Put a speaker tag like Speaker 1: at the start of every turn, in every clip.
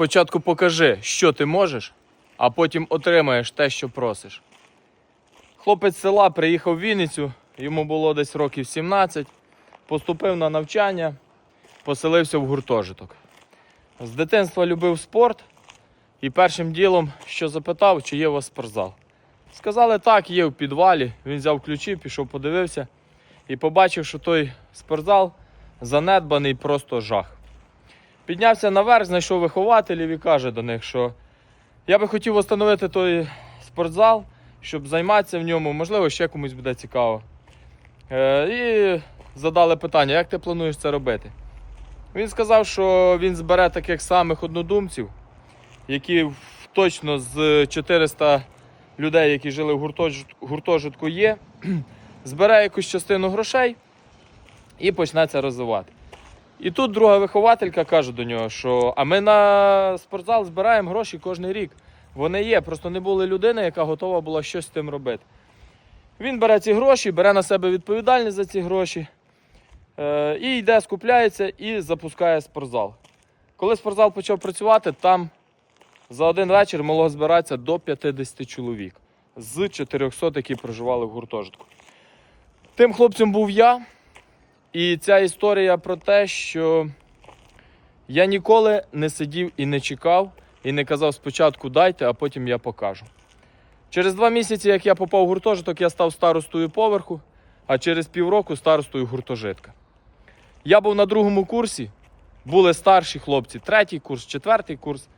Speaker 1: Спочатку покажи, що ти можеш, а потім отримаєш те, що просиш. Хлопець села приїхав в Вінницю, йому було десь років 17, поступив на навчання, поселився в гуртожиток. З дитинства любив спорт і першим ділом, що запитав, чи є у вас спортзал. Сказали, так, є в підвалі. Він взяв ключі, пішов, подивився і побачив, що той спортзал занедбаний просто жах. Піднявся наверх, знайшов вихователів і каже до них, що я би хотів встановити той спортзал, щоб займатися в ньому, можливо, ще комусь буде цікаво. Е, і задали питання, як ти плануєш це робити? Він сказав, що він збере таких самих однодумців, які точно з 400 людей, які жили в гуртожитку, є, збере якусь частину грошей і почне це розвивати. І тут друга вихователька каже до нього, що а ми на спортзал збираємо гроші кожен рік. Вони є, просто не були людини, яка готова була щось з тим робити. Він бере ці гроші, бере на себе відповідальність за ці гроші. Е, і йде, скупляється і запускає спортзал. Коли спортзал почав працювати, там за один вечір могло збиратися до 50 чоловік з 400, які проживали в гуртожитку. Тим хлопцем був я. І ця історія про те, що я ніколи не сидів і не чекав, і не казав спочатку дайте, а потім я покажу. Через два місяці, як я попав в гуртожиток, я став старостою поверху, а через півроку старостою гуртожитка. Я був на другому курсі, були старші хлопці, третій курс, четвертий курс,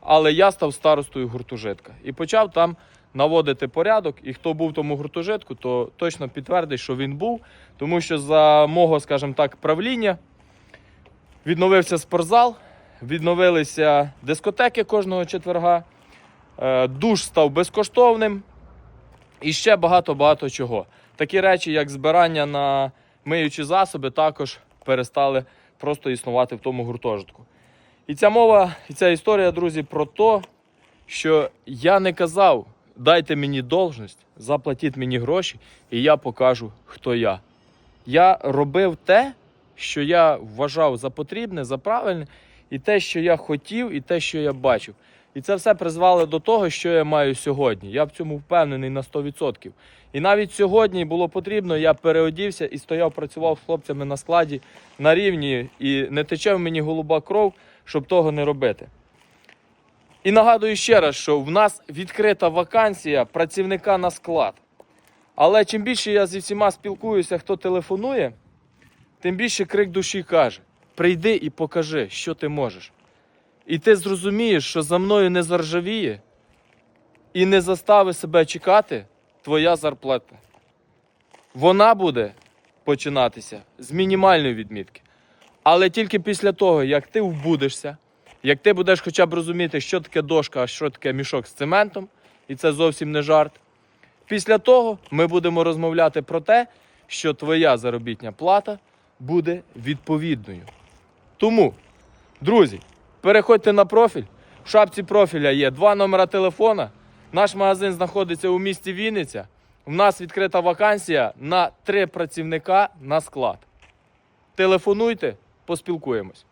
Speaker 1: але я став старостою гуртожитка і почав там наводити порядок. І хто був в тому гуртожитку, то точно підтвердить, що він був, тому що за мого, скажімо так, правління відновився спортзал, відновилися дискотеки кожного четверга, е, душ став безкоштовним і ще багато-багато чого. Такі речі, як збирання на миючі засоби, також перестали просто існувати в тому гуртожитку. І ця мова, і ця історія, друзі, про те, що я не казав, дайте мені должність, заплатіть мені гроші, і я покажу, хто я. Я робив те, що я вважав за потрібне, за правильне, і те, що я хотів, і те, що я бачив. І це все призвало до того, що я маю сьогодні. Я в цьому впевнений на 100%. І навіть сьогодні було потрібно, я переодівся і стояв, працював з хлопцями на складі на рівні, і не тече в мені голуба кров, щоб того не робити. І нагадую ще раз, що в нас відкрита вакансія працівника на склад. Але чим більше я зі всіма спілкуюся, хто телефонує, тим більше крик душі каже: прийди і покажи, що ти можеш. І ти зрозумієш, що за мною не заржавіє і не застави себе чекати твоя зарплата. Вона буде починатися з мінімальної відмітки. Але тільки після того, як ти вбудешся, як ти будеш хоча б розуміти, що таке дошка, а що таке мішок з цементом, і це зовсім не жарт. Після того ми будемо розмовляти про те, що твоя заробітня плата буде відповідною. Тому, друзі, переходьте на профіль. В шапці профіля є два номера телефона. Наш магазин знаходиться у місті Вінниця. У нас відкрита вакансія на три працівника на склад. Телефонуйте, поспілкуємось.